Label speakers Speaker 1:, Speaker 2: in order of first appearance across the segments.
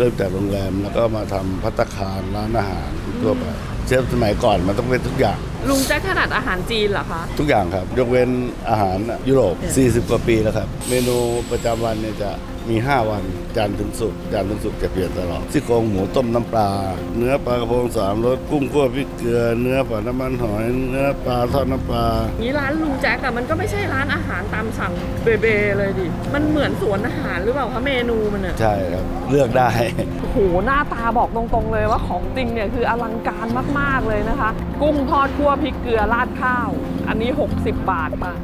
Speaker 1: เริ่มจากโรงแรม แล้วก็มาทำพัตตาคารร้านอาหารทั่วไปเชฟสมัยก่อนมันต้องเป็นทุกอย่าง
Speaker 2: ลุงแจ็คถนัดอาหารจีนเหรอคะ
Speaker 1: ทุกอย่างครับ ยกเว้นอาหารยุโรป 40 กว่าปีแล้วครับ เมนูประจำวันเนี่ยจะมี 5 วันจันทร์ถึงศุกร์จันทร์ถึงศุกร์จะเปลี่ยนตลอดซี่โครงหมูต้มน้ำปลา เนื้อปลากระพงสามรสกุ้งคั่วพริกเกลือ เนื้อปลาน้ำมันหอย เนื้อปลาทอดน้ำปลา
Speaker 2: นี้ร้านลุงแจ็คอะมันก็ไม่ใช่ร้านอาหารตามสั่งเบเบเลยดิ มันเหมือนสวนอาหารหรือเปล่าคะเมนูมันอะ
Speaker 1: ใช่ครับ เลือกได้
Speaker 2: โอ้โหหน้าตาบอกตรงๆเลยว่าของจริงเนี่ยคืออลังการมากๆเลยนะคะ กุ้งทอดคั่วพริกเกลือราดข้าว อันนี้ 60 บาทค่ะ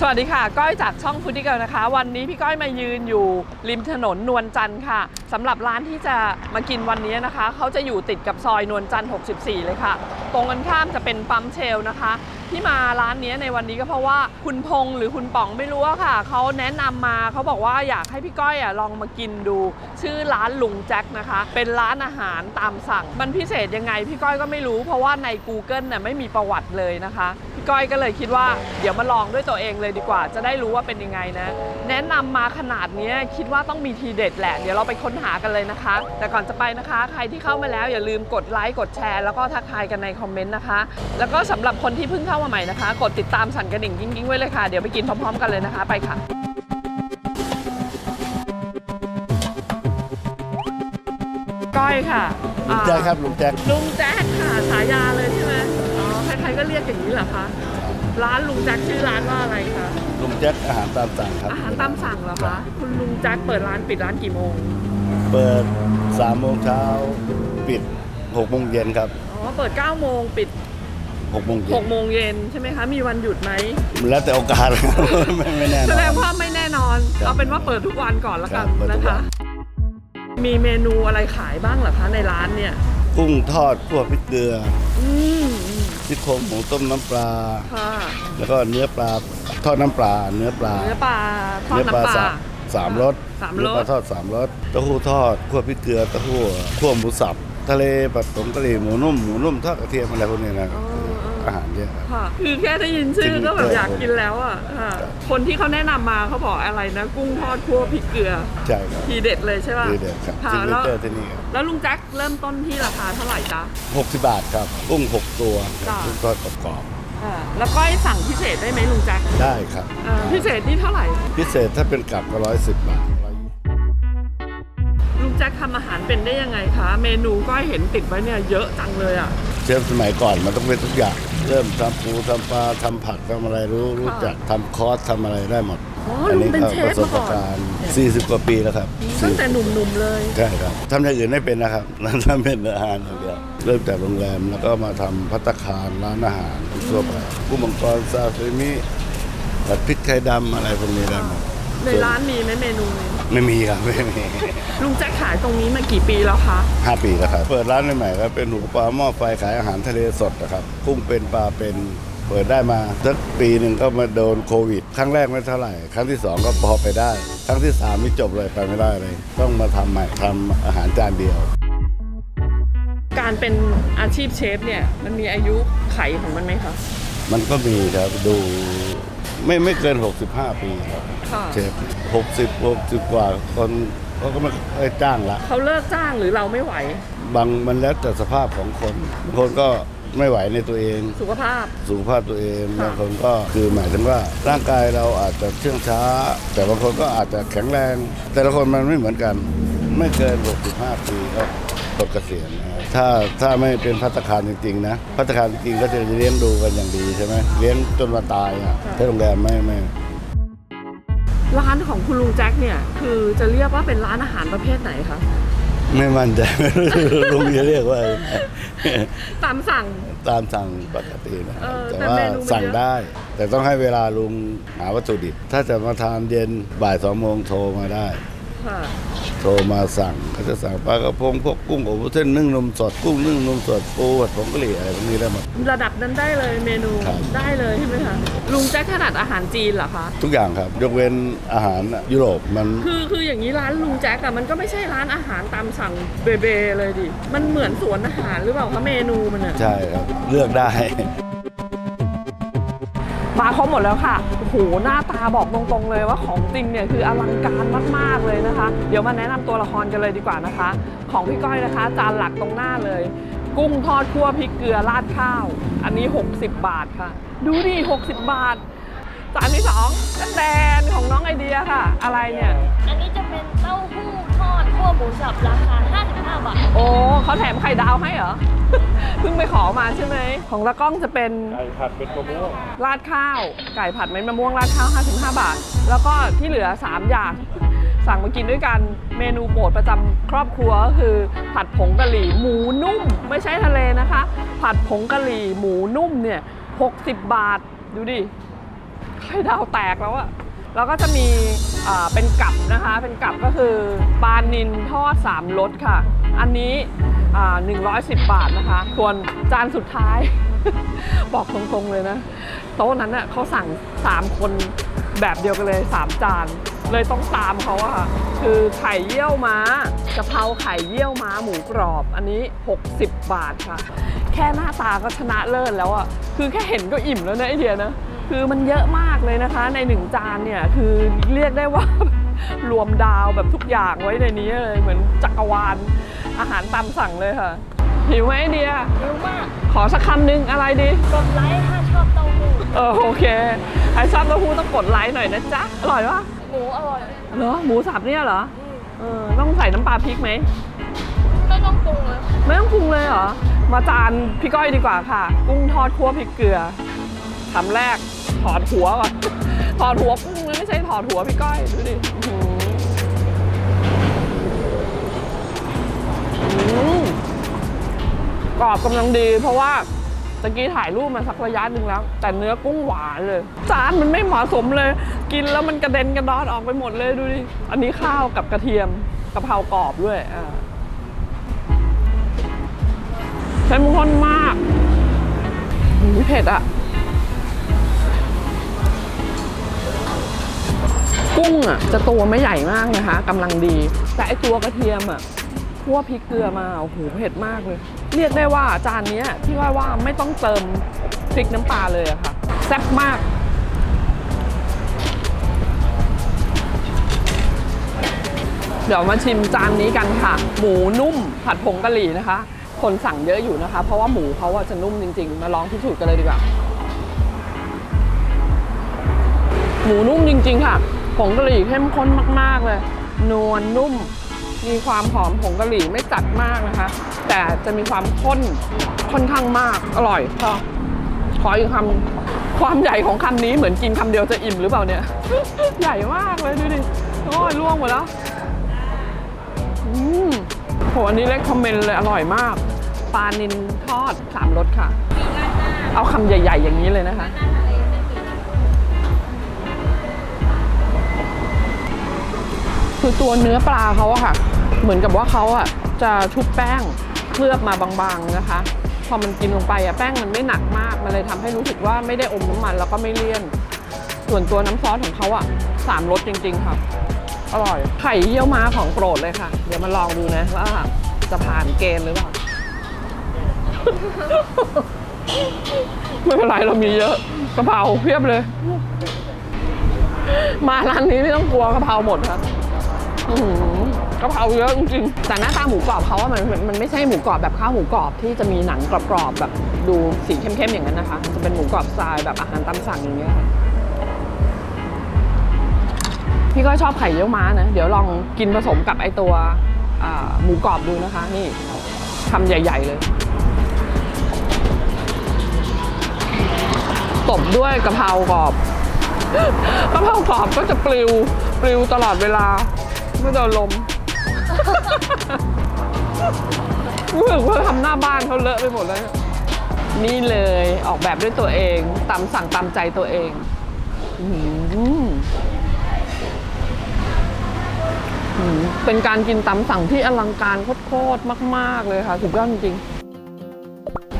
Speaker 2: สวัสดีค่ะ ก้อยจากช่องฟูดดี้เกิลนะคะ วันนี้พี่ก้อยมายืนอยู่ริมถนนนวลจันทร์ค่ะสำหรับร้านที่จะมากินวันนี้นะคะ เขาจะอยู่ติดกับซอยนวลจันทร์ 64 เลยค่ะ ตรงกันข้ามจะเป็นปั๊มเชลนะคะ ที่มาร้านนี้ในวันนี้ก็เพราะว่าคุณพงษ์หรือคุณป๋องไม่รู้ค่ะ เขาแนะนำมาเขาบอกว่าอยากให้พี่ก้อยอะลองมากินดู ชื่อร้านลุงแจ็คนะคะ เป็นร้านอาหารตามสั่ง มันพิเศษยังไงพี่ก้อยก็ไม่รู้ เพราะว่าใน Google น่ะไม่มีประวัติเลยนะคะ พี่ก้อยก็เลยคิดว่า เดี๋ยวมาลองด้วยตัวเองเลยดีกว่า จะได้รู้ว่าเป็นยังไงนะ แนะนำมาขนาดเนี้ยคิดว่าต้องมีทีเด็ดแหละ เดี๋ยวเราไปค้นหากันเลยนะคะ แต่ก่อนจะไปนะคะ ใครที่เข้ามาแล้วอย่าลืมกดไลค์กดแชร์ แล้วก็ทักทายกันในคอมเมนต์นะคะ แล้วก็สำหรับคนที่เพิ่งเข้ามาใหม่นะคะ กดติดตามสั่นกระดิ่งยิ่งๆไว้เลยค่ะเดี๋ยวไปกินพร้อม ๆ กันเลยนะคะ ไปค่ะก้อยค่ะ
Speaker 1: ลุงแจ็คครับลุงแจ็ค
Speaker 2: ลุงแจ็คค่ะฉายาเลยใช่ไหมอ๋อใค รๆก็เรียกอย่างนี้เหรอคะร้านลุงแจ็คชื่อร้านว่าอะไรคะ
Speaker 1: ลุงแจ็คอาหารตามสั่งครับ
Speaker 2: อาหารตามสั่งเหรอคะคุณลุงแจ็คเปิดร้านปิดร้านกี่โมง
Speaker 1: เปิด3โมงเช้าปิด6โมงเย็นครับ
Speaker 2: อ๋อเปิด9โมงปิด
Speaker 1: 6โมงเย็น
Speaker 2: 6โมงเย็นใช่ไหมคะมีวันหยุดไหม
Speaker 1: แล้วแต่โอกาสไม่ไม่แน่น
Speaker 2: แส
Speaker 1: อ
Speaker 2: ดง
Speaker 1: น
Speaker 2: ว่าไม่แน่นอน
Speaker 1: ครับ
Speaker 2: เอาเป็นว่าเปิดทุกวันก่อนละกัน
Speaker 1: ครับเปิดทุ
Speaker 2: นะ
Speaker 1: กวั
Speaker 2: คะ
Speaker 1: น
Speaker 2: มีเมนูอะไรขายบ้างเหรอคะในร้านเนี่ย
Speaker 1: กุ้งทอดคั่วพริกเกลือ
Speaker 2: อืมอืม
Speaker 1: ซี่โครงหมูต้มน้ำปลา
Speaker 2: ค่ะ
Speaker 1: แล้วก็เนื้อปลาทอดน้ำปลา เนื้อปลา
Speaker 2: เนื้อปลาทอด
Speaker 1: เนื้อปลา
Speaker 2: น้ำปลา
Speaker 1: สามสามรส
Speaker 2: สาม
Speaker 1: เนื้
Speaker 2: ร
Speaker 1: อปลา
Speaker 2: ส
Speaker 1: ทอดสามรสเต้าหู้ทอดคั่วพริกเกลือเต้าหู้คั่วหมูสับ ทะเลผัดผงกะหรี่หมูนุ่มหมูนุ่มทอดกระเทียมอะไรพวกนี้นะ
Speaker 2: อ๋ออ๋อ
Speaker 1: อาหารเยอะครับ
Speaker 2: ค่ะคือแค่ได้ยินชื่อก็แบบ
Speaker 1: จริงๆ
Speaker 2: อยากกินแล้วอะค่ะคนที่เขาแนะนำมาเขาบอกอะไรนะ กุ้งทอดคั่วพริกเกลือ
Speaker 1: ใช่ครับ
Speaker 2: ทีเด็ดเลยใช่ป่ะ
Speaker 1: ดีเด็ดครับ
Speaker 2: ค่ะ
Speaker 1: ซิงเกิ
Speaker 2: แล้
Speaker 1: ล
Speaker 2: ว
Speaker 1: เจอร์ที่นี่ครับ
Speaker 2: แล้วลุงแจ็คเริ่มต้นที่ราคาเท่าไหร่จ๊ะ
Speaker 1: 60บาทครับกุ้ง6ตัว
Speaker 2: จ้ะ
Speaker 1: กุ้งทอดกรอบ
Speaker 2: อ่าแล้วก็ให้สั่งพิเศษได้ไหมลุงแจ็ค
Speaker 1: ๆได้ครับ
Speaker 2: อ่าพิเศษนี่เท่าไหร่
Speaker 1: พิเศษถ้าเป็นกับก็ร้อยสิบบาท
Speaker 2: ลุงแจ็คทำอาหารเป็นได้ยังไงคะ เมนูก็เห็นติดไว้เนี่ยเยอะจังเลยอะ
Speaker 1: เชฟสมัยก่อนมันต้องเป็นทุกอย่าง เริ่มทำปูทำปลาทำผัดทำอะไรรู้รู้จักทำคอร์สทำอะไรได้หมด
Speaker 2: อ๋อ
Speaker 1: อั
Speaker 2: ลุงเป็น
Speaker 1: ก็
Speaker 2: เช
Speaker 1: ป
Speaker 2: ฟ
Speaker 1: ระสบ
Speaker 2: มาก่อน
Speaker 1: การณ์40 กว่าปีแล้วครับ
Speaker 2: ตั้งแต่หนุ่มๆเลย
Speaker 1: ใช่ครับทำอย่างอื่นไม่เป็นนะครับทำเป็นอาหารอย่างเดียวเริ่มจากโรงแรมแล้วก็มาทำพัตตาคารร้านอาหารทั่วไปกุ้งมังกรซาซิมิผัดพริกไทยดำอะไรพวกนี้ได้หมด
Speaker 2: ในร้านมีไหมเมนูนี้
Speaker 1: ไม่มีครับไม่มี
Speaker 2: ลุงแจ็คขายตรงนี้มากี่ปีแล้วคะ
Speaker 1: ห้าปีแล้วครับ เปิดร้านใหม่ๆครับเป็นหูปลาหม้อไฟขายอาหารทะเลสดนะครับกุ้งเป็นปลาเป็นเปิดได้มาสักปีหนึ่งก็มาโดนโควิด ครั้งแรกไม่เท่าไหร่ ครั้งที่สองก็พอไปได้ ครั้งที่สามนี่จบเลยไปไม่ได้เลย ต้องมาทำใหม่ทำอาหารจานเดียว
Speaker 2: การเป็นอาชีพเชฟเนี่ยมันมีอายุไขของมันไหมคะ
Speaker 1: มันก็มีครับดู ไม่ไม่เกิน 65 ปีครับ
Speaker 2: ค่ะ
Speaker 1: เชฟ60 60กว่าคนเขาก็ไม่ค่อยจ้างละ
Speaker 2: เขาเลิกจ้างหรือเราไม่ไหว
Speaker 1: บางมันแล้วแต่สภาพของคนบางคนก็ไม่ไหวในตัวเอง
Speaker 2: สุขภาพ
Speaker 1: สุขภาพตัวเอง
Speaker 2: ค่ะ
Speaker 1: บางคนก็คือหมายถึงว่าร่างกายเราอาจจะเชื่องช้า แต่บางคนก็อาจจะแข็งแรง แต่ละคนมันไม่เหมือนกัน ไม่เกิน 65 ปีก็ป ลดเกษียณนะครับถ้าถ้าไม่เป็นพัตตาคารจริงๆนะพัตตาคารจริงๆก็จะเลี้ยงดูกันอย่างดีใช่ไหมเลี้ยงจนมาตายอะถ้าโรงแรมไม่ไม่
Speaker 2: ร้านของคุณลุงแจ็คเนี่ยคือจะเรียกว่าเป็นร้านอาหารประเภทไหนคะ
Speaker 1: ไม่มั่นใจลุงจะเรียกว่า
Speaker 2: ตามสั่ง
Speaker 1: ตามสั่งปกตินะ
Speaker 2: เออ
Speaker 1: แต่
Speaker 2: แต่
Speaker 1: ว่า
Speaker 2: เมนูมัน
Speaker 1: สั่ง
Speaker 2: เยอะ
Speaker 1: ได้ แต่ต้องให้เวลาลุงหาวัตถุดิบถ้าจะมาทานเย็นบ่ายสองโมงโทรมาได้
Speaker 2: ค่ะ
Speaker 1: โทรมาสั่งเขาจะสั่งปลากระพงพวกกุ้งอบวุ้นเส้นนึ่งนมสดกุ้งนึ่งนมสดปูผัดผงกะหรี่อะไรพวกนี้ได้หมด
Speaker 2: ระดับนั้นได้เลยเมนู
Speaker 1: ครับ
Speaker 2: ได้เลยใช่ไหมคะลุงแจ็คถนัดอาหารจีนเหรอคะ
Speaker 1: ทุกอย่างครับ ยกเว้นอาหารยุโรปมัน
Speaker 2: คือคืออย่างนี้ร้านลุงแจ็คอะมันก็ไม่ใช่ร้านอาหารตามสั่งเบเบเลยดิมันเหมือนสวนอาหารหรือเปล่าคะเมนูมันอะ
Speaker 1: ใช่ครับ เลือกได้
Speaker 2: มาครบหมดแล้วค่ะโอ้โหหน้าตาบอกตรงๆเลยว่าของจริงเนี่ยคืออลังการมากๆเลยนะคะ เดี๋ยวมาแนะนำตัวละครกันเลยดีกว่านะคะ ของพี่ก้อยนะคะ จานหลักตรงหน้าเลย กุ้งทอดคั่วพริกเกลือราดข้าว อันนี้ 60 บาทค่ะ ดูดิ60 บาท จานที่สองแดนของน้องไอเดียค่ะ อะไรเนี่ย
Speaker 3: อันนี้จะเป็น มูสับราคา 55 บาท
Speaker 2: โอ้เขาแถมไข่ดาวให้เหรอ เพิ่งไปขอมาใช่ไหม ของละกล้องจะเป็น
Speaker 4: ไก่ผัดเป็นมะม่วง
Speaker 2: ราดข้าว ไก่ผัดเม็ดมะม่วงราดข้าว 55 บาท แล้วก็ที่เหลือ 3 อย่าง สั่งมากินด้วยกัน เมนูโปรดประจำครอบครัวก็คือ ผัดผงกะหรี่หมูนุ่ม ไม่ใช่ทะเลนะคะ ผัดผงกะหรี่หมูนุ่มเนี่ย 60 บาท ดูดิ ไข่ดาวแตกแล้วอะแล้วก็จะมี อ่าเป็นกับนะคะ เป็นกับก็คือปลานินทอด3รสค่ะ อันนี้อ่า110 บาทนะคะ ส่วนจานสุดท้าย บอกตรงๆเลยนะ โต๊ะนั้นน่ะเขาสั่ง 3 คนแบบเดียวกันเลย 3 จาน เลยต้องตามเขาอะค่ะ คือไข่เยี่ยวม้ากะเพราไข่เยี่ยวม้าหมูกรอบ อันนี้ 60 บาทค่ะ แค่หน้าตาก็ชนะเลิศแล้วอะคือแค่เห็นก็อิ่มแล้วนะไอเดียนะ คือมันเยอะมากเลยนะคะ ในหนึ่งจานเนี่ยคือเรียกได้ว่ารวมดาวแบบทุกอย่างไว้ในนี้เลยเหมือนจักรวาลอาหารตามสั่งเลยค่ะหิวไหมไอเดีย
Speaker 3: เร็วมาก
Speaker 2: ขอสักคำหนึงอะไรดี
Speaker 3: กดไลค์ถ้าชอบเต้าหู้
Speaker 2: เออโอเคใครชอบเต้าหู้ต้องกดไลค์หน่อยนะจ๊ะ อร่อยปะ
Speaker 3: หมูอร่อย
Speaker 2: เหรอหมูสับเนี่ยเหรอ
Speaker 3: อืม
Speaker 2: เออต้องใส่น้ำปลาพริกไหม
Speaker 3: ไม่ต้องปรุงเลย
Speaker 2: ไม่ต้องปรุงเลยเหรอมาจานพี่ก้อยดีกว่าค่ะ กุ้งทอดคั่วพริกเกลือคำแรก ถอดหัวก่อนถอดหัวกุ้งไม่ใช่ถอดหัวพี่ก้อย ดูดิหือกรอบกำลังดีเพราะว่าตะกี้ถ่ายรูปมาสักระยะหนึ่งแล้ว แต่เนื้อกุ้งหวานเลย จานมันไม่เหมาะสมเลย กินแล้วมันกระเด็นกระดอนออกไปหมดเลยดูดิ อันนี้ข้าวกับกระเทียมกะเพรากรอบด้วยอ่าเข้มข้นมากหูเผ็ดอะ กุ้งอะจะตัวไม่ใหญ่มากนะคะกำลังดี แต่ไอตัวกระเทียมอะคั่วพริกเกลือมาโอ้โหเผ็ดมากเลย เรียกได้ว่าจานนี้ยพี่ว่าว่าไม่ต้องเติมพริกน้ำปลาเลยอะค่ะแซ่บมากเดี๋ยวมาชิมจานนี้กันค่ะ หมูนุ่มผัดผงกะหรี่นะคะ คนสั่งเยอะอยู่นะคะ เพราะว่าหมูเขาจะนุ่มจริง ๆ มาลองพิสูจน์กันเลยดีกว่า หมูนุ่มจริง ๆ ค่ะ ผงกะหรี่เข้มข้นมาก ๆ เลย นวลนุ่ม มีความหอมผงกะหรี่ไม่จัดมากนะคะ แต่จะมีความข้นค่อนข้างมากอร่อยชอบขออีกคำความใหญ่ของคำนี้เหมือนกินคำเดียวจะอิ่มหรือเปล่าเนี่ย ใหญ่มากเลยดูดิโอ้ยล่วงหมดแล้วอืมโหอันนี้เล็กคอมเมนต์เลยอร่อยมากปลานินทอดสามรสค่ะ เอาคำใหญ่ ๆ อย่างนี้เลยนะคะ คือตัวเนื้อปลาเขาอะค่ะ เหมือนกับว่าเขาอะจะชุบแป้งเคลือบมาบางๆนะคะ พอมันกินลงไปอะแป้งมันไม่หนักมาก มันเลยทำให้รู้สึกว่าไม่ได้อมน้ำมันแล้วก็ไม่เลี่ยน ส่วนตัวน้ำซอสของเขาอะสามรสจริง ๆค่ะ อร่อย ไข่เยี่ยวม้าของโปรดเลยค่ะ เดี๋ยวมาลองดูนะว่าจะผ่านเกณฑ์หรือเปล่า ไม่เป็นไรเรามีเยอะกะเพราเพียบเลย มาร้านนี้ไม่ต้องกลัวกะเพราหมดครับอื้อหือ กะเพราเยอะจริงๆแต่หน้าตาหมูกรอบเขาว่ามันมันมันไม่ใช่หมูกรอบแบบข้าวหมูกรอบที่จะมีหนังกรอบๆแบบดูสีเข้มๆอย่างนั้นนะคะ จะเป็นหมูกรอบสไตล์แบบอาหารตามสั่งอย่างเงี้ยค่ะพี่ก็ชอบไข่เยี่ยวม้านะ เดี๋ยวลองกินผสมกับไอตัวอ่าหมูกรอบดูนะคะ นี่ทำใหญ่ ๆ เลยตบด้วยกะเพรากรอบกะเพรากรอบก็จะปลิวปลิวตลอดเวลา ไม่โดนลมรู้สึกว่าทำหน้าบ้านเขาเลอะไปหมดแล้วนี่ยนี่เลยออกแบบด้วยตัวเองตามสั่งตามใจตัวเองเป็นการกินตามสั่งที่อลังการโคตรๆมาก ๆ เลยค่ะสุดยอดจริงๆ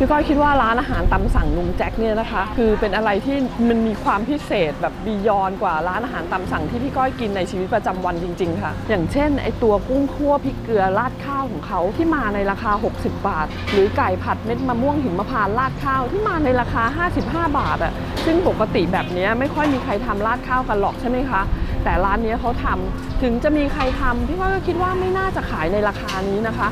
Speaker 2: พี่ก้อยคิดว่าร้านอาหารตามสั่งลุงแจ็คเนี่ยนะคะ คือเป็นอะไรที่มันมีความพิเศษแบบบียอนกว่าร้านอาหารตามสั่งที่พี่ก้อยกินในชีวิตประจำวันจริง ๆ ค่ะ อย่างเช่นไอตัวกุ้งคั่วพริกเกลือราดข้าวของเขาที่มาในราคา 60 บาท หรือไก่ผัดเม็ดมะม่วงหิมพานต์ราดข้าวที่มาในราคา 55 บาทอะซึ่งปกติแบบนี้ไม่ค่อยมีใครทำราดข้าวกันหรอกใช่ไหมคะ แต่ร้านนี้เขาทำ ถึงจะมีใครทำพี่ก้อยก็คิดว่าไม่น่าจะขายในราคานี้นะคะ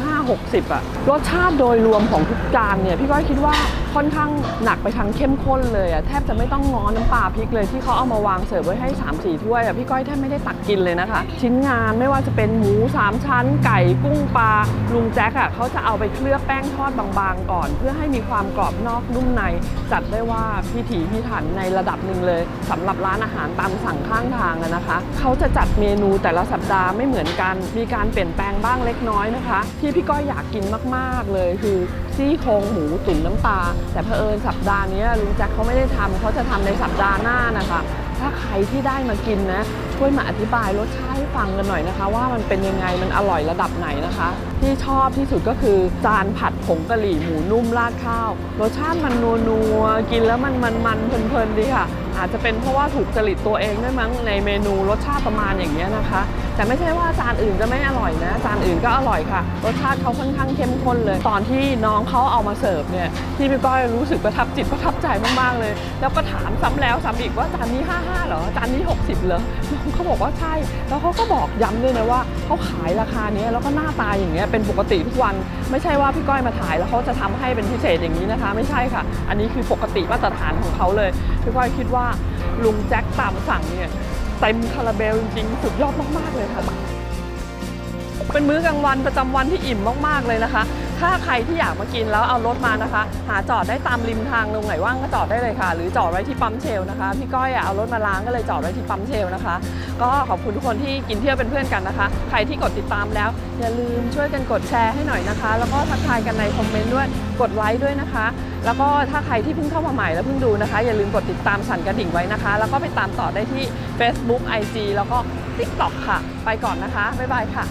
Speaker 2: 55-60อะรสชาติโดยรวมของทุกจานเนี่ยพี่ก้อยคิดว่าค่อนข้างหนักไปทางเข้มข้นเลยอะแทบจะไม่ต้องง้อน้ำปลาพริกเลยที่เขาเอามาวางเสิร์ฟไว้ให้ 3 4 ถ้วยอะพี่ก้อยแทบไม่ได้ตักกินเลยนะคะ ชิ้นงานไม่ว่าจะเป็นหมู 3 ชั้น ไก่กุ้งปลาลุงแจ็คอะเขาจะเอาไปเคลือบแป้งทอดบางๆ ก่อน เพื่อให้มีความกรอบนอกนุ่มใน จัดได้ว่าพิถีพิถันในระดับหนึ่งเลยสำหรับร้านอาหารตามสั่งข้างทางอะนะคะ เขาจะจัดเมนูแต่ละสัปดาห์ไม่เหมือนกัน มีการเปลี่ยนแปลงบ้างเล็กน้อยนะคะ ที่พี่ก้อยอยากกินมากๆเลยคือซี่โครงหมูตุ๋นน้ำปลาแต่เผอิญสัปดาห์นี้ลุงแจ็คเขาไม่ได้ทำเขาจะทำในสัปดาห์หน้านะคะ ถ้าใครที่ได้มากินนะ ช่วยมาอธิบายรสชาติให้ฟังกันหน่อยนะคะ ว่ามันเป็นยังไงมันอร่อยระดับไหนนะคะ ที่ชอบที่สุดก็คือ จานผัดผงกะหรี่หมูนุ่มราดข้าวรสชาติมันนัวๆกินแล้วมันมันมันเพลินๆดีค่ะ อาจจะเป็นเพราะว่าถูกจริตตัวเองด้วยมั้งในเมนูรสชาติประมาณอย่างเงี้ยนะคะ แต่ไม่ใช่ว่าจานอื่นจะไม่อร่อยนะจานอื่นก็อร่อยค่ะ รสชาติเขาค่อนข้างเข้มข้นเลย ตอนที่น้องเขาเอามาเสิร์ฟเนี่ยที่พี่ก้อยรู้สึกประทับจิตประทับใจมากๆเลย แล้วก็ถามซ้ำแล้วซ้ำอีกว่าจานนี้ 55เหรอจานนี้ 60เหรอน้องเขาบอกว่าใช่ แล้วเขาก็บอกย้ำด้วยนะว่าเขาขายราคานี้แล้วก็หน้าตาอย่างเงี้ยเป็นปกติทุกวันไม่ใช่ว่าพี่ก้อยมาถ่ายแล้วเขาจะทำให้เป็นพิเศษอย่างนี้นะคะ ไม่ใช่ค่ะ อันนี้คือปกติมาตรฐานของเขาเลยพี่ก้อยคิดว่าลุงแจ็คตามสั่งเนี่ยเต็มคาราเบลจริงๆสุดยอดมากๆเลยค่ะเป็นมื้อกลางวันประจำวันที่อิ่มมากๆเลยนะคะ ถ้าใครที่อยากมากินแล้วเอารถมานะคะ หาจอดได้ตามริมทางตรงไหนว่างก็จอดได้เลยค่ะ หรือจอดไว้ที่ปั๊มเชลนะคะพี่ก้อยเอารถมาล้างก็เลยจอดไว้ที่ปั๊มเชลนะคะ ก็ขอบคุณทุกคนที่กินเที่ยวเป็นเพื่อนกันนะคะ ใครที่กดติดตามแล้ว อย่าลืมช่วยกันกดแชร์ให้หน่อยนะคะ แล้วก็ทักทายกันในคอมเมนต์ด้วยกดไลค์ด้วยนะคะ แล้วก็ถ้าใครที่เพิ่งเข้ามาใหม่แล้วเพิ่งดูนะคะ อย่าลืมกดติดตามสั่นกระดิ่งไว้นะคะ แล้วก็ไปตามต่อได้ที่ Facebook IG แล้วก็ TikTok ค่ะ ไปก่อนนะคะบ๊ายบายค่ะ